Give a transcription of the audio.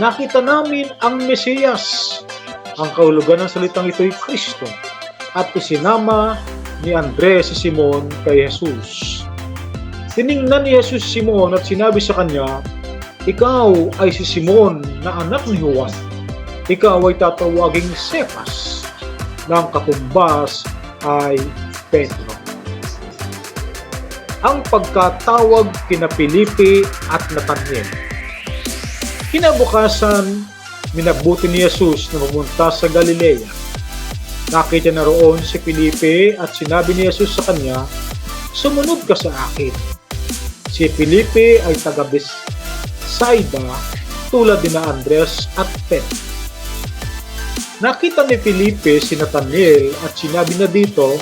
Nakita namin ang Mesiyas. Ang kahulugan ng salitang ito ay Kristo at isinama ni Andres si Simon kay Jesus. Tiningnan ni Jesus si Simon at sinabi sa kanya, Ikaw ay si Simon na anak ni Juan. Ikaw ay tatawaging Cephas na ang katumbas ay Pedro. Ang pagkatawag kina Felipe at Nathaniel. Kinabukasan, minabuti ni Jesus na pumunta sa Galilea. Nakita na roon si Felipe at sinabi ni Jesus sa kanya, Sumunod ka sa akin. Si Felipe ay taga Bethsaida tulad ni na Andres at Pedro. Nakita ni Felipe si Nathaniel at sinabi na dito,